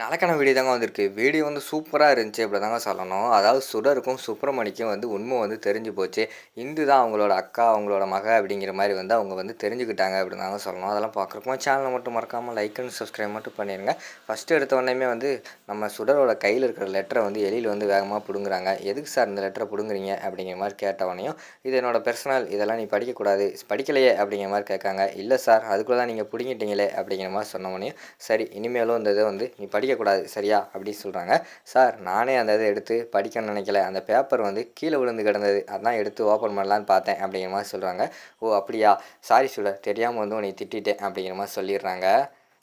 நாளைக்கான வீடியோ தாங்க வந்திருக்கு. வீடியோ வந்து சூப்பராக இருந்துச்சு அப்படி தாங்க சொல்லணும். அதாவது சுடருக்கும் சுப்பிரமணிக்கும் வந்து உண்மை வந்து தெரிஞ்சு போச்சு. இந்து தான் அவங்களோட அக்கா அவங்களோட மக அப்படிங்கிற மாதிரி வந்து அவங்க வந்து தெரிஞ்சுக்கிட்டாங்க அப்படி தாங்க சொல்லணும். அதெல்லாம் பார்க்குறப்போ சேனலை மட்டும் மறக்காமல் லைக் அண்ட் சப்ஸ்கிரைப் மட்டும் பண்ணிடுங்க ஃபஸ்ட்டு எடுத்த உடனே வந்து நம்ம சுடரோட கையில் இருக்கிற லெட்டரை வந்து எலியில் வந்து வேகமாக பிடுங்குறாங்க. எதுக்கு சார் இந்த லெட்டரை பிடுங்குறீங்க? அப்படிங்கிற மாதிரி கேட்டவனையும் இது என்னோட பர்சனல் இதெல்லாம் நீ படிக்கக்கூடாது படிக்கலையே அப்படிங்கிற மாதிரி கேட்காங்க. இல்லை சார் அதுக்குள்ளே தான் நீங்கள் பிடுங்கிட்டீங்களே அப்படிங்கிற மாதிரி சொன்னவனையும் சரி இனிமேலும் இந்த இதை வந்து நீ படிக்கக்கூடாது சரியா? அப்படின்னு சொல்கிறாங்க சார் நானே அந்த இதை எடுத்து படிக்கணும்னு நினைக்கல. அந்த பேப்பர் வந்து கீழே விழுந்து கிடந்தது. அதான் எடுத்து ஓப்பன் பண்ணலான்னு பார்த்தேன் அப்படிங்கிற மாதிரி சொல்கிறாங்க ஓ அப்படியா? சாரி சுடர் தெரியாமல் வந்து உன்னை திட்டிட்டேன் அப்படிங்கிற மாதிரி சொல்லிடுறாங்க.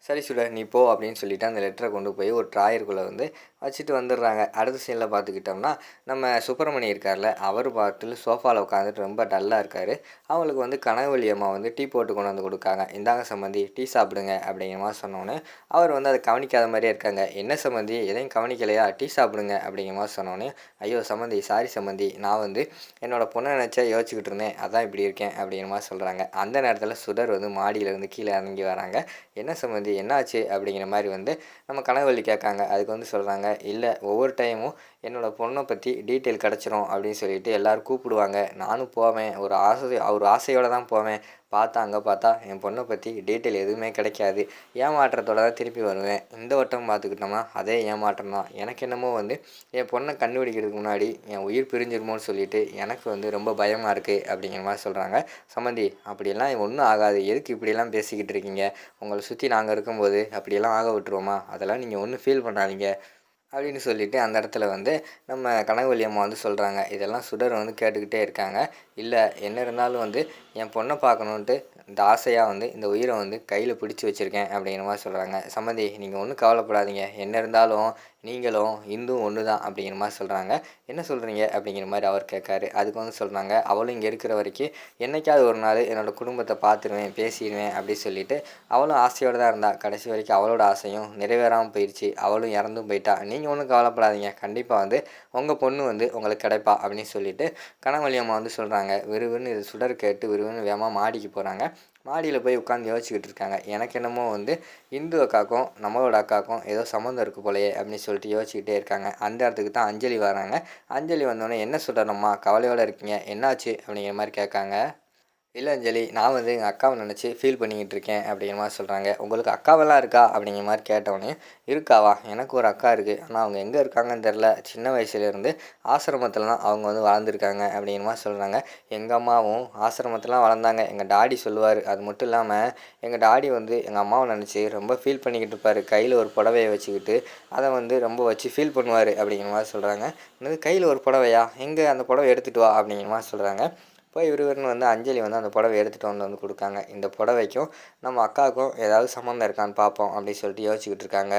சரி சுடர் நீ போ அப்படின்னு சொல்லிட்டு அந்த லெட்டரை கொண்டு போய் ஒரு ட்ராயருக்குள்ளே வந்து வச்சுட்டு வந்துடுறாங்க. அடுத்த சீனில் பார்த்துக்கிட்டோம்னா நம்ம சுப்பிரமணி இருக்கார்ல அவர் பாட்டில் சோஃபாவில் உட்காந்துட்டு ரொம்ப டல்லாக இருக்கார். அவங்களுக்கு வந்து கனகவழி அம்மா வந்து டீ போட்டு கொண்டு வந்து கொடுக்காங்க. இந்தாங்க சம்மந்தி டீ சாப்பிடுங்க அப்படிங்கிற மாதிரி சொன்னோன்னே அவர் வந்து அதை கவனிக்காத மாதிரியே இருக்காங்க. என்ன சம்மந்தி எதையும் கவனிக்கலையா? டீ சாப்பிடுங்க அப்படிங்கிற மாதிரி சொன்னோன்னே ஐயோ சம்மந்தி சாரி சம்மந்தி நான் வந்து என்னோடய பொண்ணை நினச்சா யோசிச்சுக்கிட்டு இருந்தேன். அதான் இப்படி இருக்கேன் அப்படிங்கிற மாதிரி சொல்கிறாங்க அந்த நேரத்தில் சுடர் வந்து மாடியிலேருந்து கீழே இறங்கி வராங்க. என்ன சம்மந்தி என்னாச்சு அப்படிங்கிற மாதிரி வந்து நம்ம கனகவள்ளி கேட்காங்க. அதுக்கு வந்து சொல்கிறாங்க இல்லை ஒவ்வொரு டைமும் என்னோடய பொண்ணை பற்றி டீட்டெயில் கிடச்சிரும் அப்படின்னு சொல்லிட்டு எல்லோரும் கூப்பிடுவாங்க. நானும் போவேன். ஒரு ஆசை ஒரு ஆசையோடு தான் போவேன். பார்த்தா அங்கே பார்த்தா என் பொண்ணை பற்றி டீட்டெயில் எதுவுமே கிடைக்காது. ஏமாற்றத்தோட தான் திருப்பி வருவேன். இந்த வட்டம் பார்த்துக்கிட்டோம்னா அதே ஏமாற்றம் தான். எனக்கு என்னமோ வந்து என் பொண்ணை கண்டுபிடிக்கிறதுக்கு முன்னாடி என் உயிர் பிரிஞ்சிருமோன்னு சொல்லிட்டு எனக்கு வந்து ரொம்ப பயமாக இருக்குது அப்படிங்கிற மாதிரி சொல்கிறாங்க சம்மந்தி அப்படியெல்லாம் ஒன்றும் ஆகாது. எதுக்கு இப்படியெல்லாம் பேசிக்கிட்டு இருக்கீங்க? உங்களை சுற்றி நாங்கள் இருக்கும்போது அப்படியெல்லாம் ஆக விட்டுருவோமா? அதெல்லாம் நீங்கள் ஒன்றும் ஃபீல் பண்ணாதீங்க. அப்படின்னு சொல்லிட்டு அந்த இடத்துல வந்து நம்ம கனகவல்லி அம்மா வந்து சொல்கிறாங்க இதெல்லாம் சுடர் வந்து கேட்டுக்கிட்டே இருக்காங்க. இல்லை என்ன இருந்தாலும் வந்து என் பொண்ணை பார்க்கணுன்ட்டு இந்த ஆசையாக வந்து இந்த உயிரை வந்து கையில் பிடிச்சி வச்சுருக்கேன் அப்படிங்கிற மாதிரி சொல்கிறாங்க சம்மந்தி நீங்கள் ஒன்றும் கவலைப்படாதீங்க. என்ன இருந்தாலும் நீங்களும் இந்துவும் ஒன்று தான் அப்படிங்கிற மாதிரி சொல்கிறாங்க என்ன சொல்கிறீங்க அப்படிங்கிற மாதிரி அவர் கேட்காரு. அதுக்கு வந்து சொல்கிறாங்க அவளும் இங்கே இருக்கிற வரைக்கும் என்றைக்காவது ஒரு நாள் என்னோடய குடும்பத்தை பார்த்துருவேன் பேசிடுவேன் அப்படி சொல்லிட்டு அவளும் ஆசையோடு தான் இருந்தாள் கடைசி வரைக்கும் அவளோட ஆசையும் நிறைவேறாமல் போயிடுச்சு அவளும் இறந்தும் போயிட்டா. நீங்கள் ஒன்றும் கவலைப்படாதீங்க. கண்டிப்பாக வந்து உங்கள் பொண்ணு வந்து உங்களுக்கு கிடைப்பா அப்படின்னு சொல்லிட்டு கனவழி அம்மா வந்து சொல்கிறாங்க விறுவிறுன்னு இது சுடர் கேட்டு விறுவிறுன்னு வேகமாக மாடிக்கு போகிறாங்க மாடியில் போய் உட்காந்து யோசிச்சுக்கிட்டு இருக்காங்க. எனக்கு என்னமோ வந்து இந்து அக்காக்கும் நம்மளோட அக்காக்கும் ஏதோ சம்மந்தம் இருக்குது போலையே அப்படின்னு சொல்லிட்டு யோசிச்சுக்கிட்டே இருக்காங்க. அந்த இடத்துக்கு தான் அஞ்சலி வராங்க. அஞ்சலி வந்தோடனே என்ன சொல்கிறோம்மா கவலையோடு இருக்கீங்க? என்னாச்சு? அப்படிங்கிற மாதிரி கேட்காங்க. இல்லை அஞ்சலி நான் வந்து எங்கள் அக்காவை நினச்சி ஃபீல் பண்ணிக்கிட்டு இருக்கேன் அப்படிங்கிற மாதிரி சொல்கிறாங்க உங்களுக்கு அக்காவெல்லாம் இருக்கா? அப்படிங்கிற மாதிரி கேட்டவொடனே இருக்காவா எனக்கு ஒரு அக்கா இருக்குது ஆனால் அவங்க எங்கே இருக்காங்கன்னு தெரில சின்ன வயசுலேருந்து ஆசிரமத்தில் தான் அவங்க வந்து வளர்ந்துருக்காங்க அப்படிங்கிற மாதிரி சொல்கிறாங்க எங்கள் அம்மாவும் ஆசிரமத்திலாம் வளர்ந்தாங்க. எங்கள் டாடி சொல்லுவார். அது மட்டும் இல்லாமல் எங்கள் டாடி வந்து எங்கள் அம்மாவை நினச்சி ரொம்ப ஃபீல் பண்ணிக்கிட்டு இருப்பார். கையில் ஒரு புடவையை வச்சுக்கிட்டு அதை வந்து ரொம்ப வச்சு ஃபீல் பண்ணுவார் அப்படிங்கிற மாதிரி சொல்கிறாங்க என்னது கையில் ஒரு புடவையா? எங்கே அந்த புடவை எடுத்துகிட்டு வா அப்படிங்கிற மாதிரி சொல்கிறாங்க போய் இவருவருன்னு வந்து அஞ்சலி வந்து அந்த புடவை எடுத்துகிட்டு வந்து வந்து கொடுக்காங்க. இந்த புடவைக்கும் நம்ம அக்காவுக்கும் ஏதாவது சம்மந்தம் இருக்கான்னு பார்ப்போம் அப்படின்னு சொல்லிட்டு யோசிச்சுக்கிட்டு இருக்காங்க.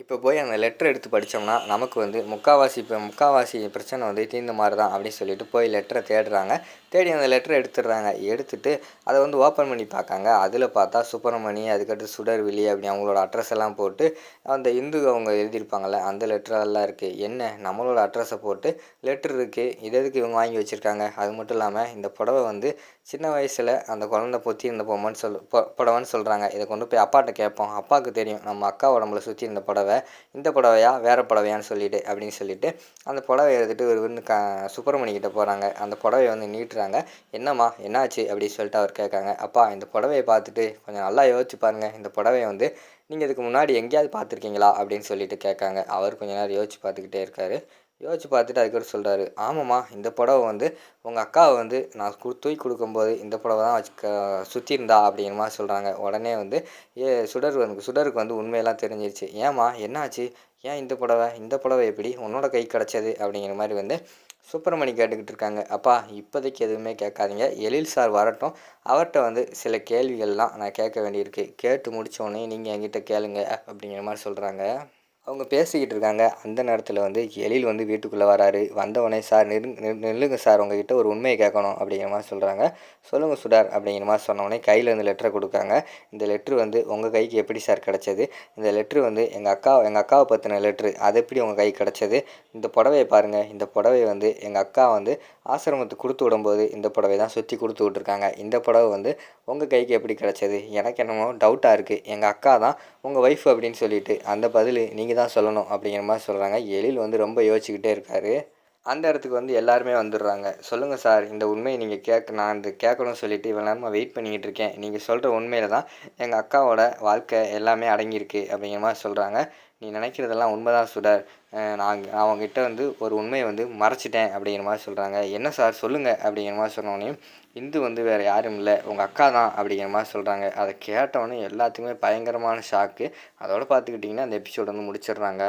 இப்போ போய் அந்த லெட்டர் எடுத்து படித்தோம்னா நமக்கு வந்து முக்கால்வாசி இப்போ முக்கால்வாசி பிரச்சனை வந்து தீர்ந்த மாதிரி தான் அப்படின்னு சொல்லிட்டு போய் லெட்டரை தேடுறாங்க. தேடி அந்த லெட்டரை எடுத்துடுறாங்க. எடுத்துட்டு அதை வந்து ஓப்பன் பண்ணி பார்க்காங்க. அதில் பார்த்தா சுப்பிரமணி அதுக்கடுத்து சுடர்விழி அப்படி அவங்களோட அட்ரஸ் எல்லாம் போட்டு அந்த இந்து அவங்க எழுதியிருப்பாங்கள்ல அந்த லெட்டரெல்லாம் இருக்குது என்ன? நம்மளோட அட்ரஸை போட்டு லெட்ரு இருக்குது இது எதுக்கு இவங்க வாங்கி வச்சுருக்காங்க? அது மட்டும் இல்லாமல் இந்த புடவை வந்து சின்ன வயசில் அந்த குழந்த பொத்தி இருந்த பொம்மைன்னு சொல் புடவைன்னு சொல்கிறாங்க இதை கொண்டு போய் அப்பாட்ட கேட்போம். அப்பாவுக்கு தெரியும் நம்ம அக்கா உடம்புல சுற்றி இருந்த புடவை புடவை இந்த புடவையா வேறு புடவையான்னு சொல்லிட்டு அப்படின்னு சொல்லிட்டு அந்த புடவை எடுத்துகிட்டு ஒரு விருந்து க சுப்பிரமணிக்கிட்ட போகிறாங்க அந்த புடவையை வந்து நீட்டுறாங்க. என்னம்மா என்னாச்சு? அப்படின்னு சொல்லிட்டு அவர் கேட்காங்க. அப்பா இந்த புடவையை பார்த்துட்டு கொஞ்சம் நல்லா யோசிச்சு பாருங்கள் இந்த புடவையை வந்து நீங்கள் இதுக்கு முன்னாடி எங்கேயாவது பார்த்துருக்கீங்களா? அப்படின்னு சொல்லிட்டு கேட்காங்க. அவர் கொஞ்ச நேரம் யோசிச்சு பார்த்துக்கிட்டே இருக்காரு. யோசிச்சு பார்த்துட்டு அதுக்கப்புறம் சொல்கிறாரு ஆமாம்மா இந்த புடவை வந்து உங்கள் அக்காவை வந்து நான் கு தூக்கி கொடுக்கும்போது இந்த புடவை தான் வச்சு சுற்றி இருந்தா அப்படிங்கிற மாதிரி சொல்கிறாங்க உடனே வந்து ஏ சுடர் வந்து சுடருக்கு வந்து உண்மையெல்லாம் தெரிஞ்சிருச்சு. ஏம்மா என்னாச்சு? ஏன் இந்த புடவை? இந்த புடவை எப்படி? உன்னோட கை கிடச்சது அப்படிங்கிற மாதிரி வந்து சுப்பிரமணி கேட்டுக்கிட்டு இருக்காங்க. அப்பா இப்போதைக்கு எதுவுமே கேட்காதீங்க. எழில் சார் வரட்டும். அவர்கிட்ட வந்து சில கேள்விகள்லாம் நான் கேட்க வேண்டியிருக்கு. கேட்டு முடித்தோடனே நீங்கள் என்கிட்ட கேளுங்க அப்படிங்கிற மாதிரி சொல்கிறாங்க அவங்க பேசிக்கிட்டு இருக்காங்க. அந்த நேரத்தில் வந்து எழில் வந்து வீட்டுக்குள்ளே வராரு. வந்தவொடனே சார் நிறு நில்லுங்க சார் உங்ககிட்ட ஒரு உண்மையை கேட்கணும் அப்படிங்கிற மாதிரி சொல்கிறாங்க சொல்லுங்கள் சுடார் அப்படிங்கிற மாதிரி சொன்னோடனே கையில் வந்து லெட்டரை கொடுக்காங்க. இந்த லெட்ரு வந்து உங்கள் கைக்கு எப்படி சார் கிடச்சது? இந்த லெட்ரு வந்து எங்கள் அக்கா எங்கள் அக்காவை பற்றின லெட்ரு அது எப்படி உங்கள் கைக்கு கிடச்சது? இந்த புடவையை பாருங்கள் இந்த புடவை வந்து எங்கள் அக்கா வந்து ஆசிரமத்துக்கு கொடுத்து விடும்போது இந்த புடவை தான் சுற்றி கொடுத்து விட்ருக்காங்க இந்த புடவை வந்து உங்கள் கைக்கு எப்படி கிடச்சது? எனக்கு என்னமோ டவுட்டாக இருக்குது எங்கள் அக்கா தான் உங்கள் ஒய்ஃப் அப்படின்னு சொல்லிட்டு அந்த பதில் நீங்கள் நீங்கள் தான் சொல்லணும் அப்படிங்கிற மாதிரி சொல்கிறாங்க எழில் வந்து ரொம்ப யோசிச்சுக்கிட்டே இருக்கார். அந்த இடத்துக்கு வந்து எல்லாருமே வந்துடுறாங்க. சொல்லுங்கள் சார் இந்த உண்மையை நீங்கள் கேட்க நான் இந்த கேட்கணும்னு சொல்லிட்டு இவ்வளோ நேரமாக வெயிட் பண்ணிக்கிட்டு இருக்கேன். நீங்கள் சொல்கிற உண்மையில் தான் எங்கள் அக்காவோட வாழ்க்கை எல்லாமே அடங்கியிருக்கு அப்படிங்கிற மாதிரி சொல்கிறாங்க நீ நினைக்கிறதெல்லாம் உண்மை தான் சுடர் நான் அவங்ககிட்ட வந்து ஒரு உண்மையை வந்து மறைச்சிட்டேன் அப்படிங்கிற மாதிரி சொல்கிறாங்க என்ன சார் சொல்லுங்கள் அப்படிங்கிற மாதிரி சொன்னோடனே இந்து வந்து வேறு யாரும் இல்லை உங்கள் அக்கா தான் அப்படிங்கிற மாதிரி சொல்கிறாங்க அதை கேட்டவொடனே எல்லாத்துக்குமே பயங்கரமான ஷாக்கு அதோடு பார்த்துக்கிட்டிங்கன்னா அந்த எபிசோட் வந்து முடிச்சிடுறாங்க.